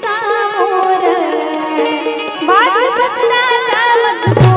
सामोर. माझ मजबूत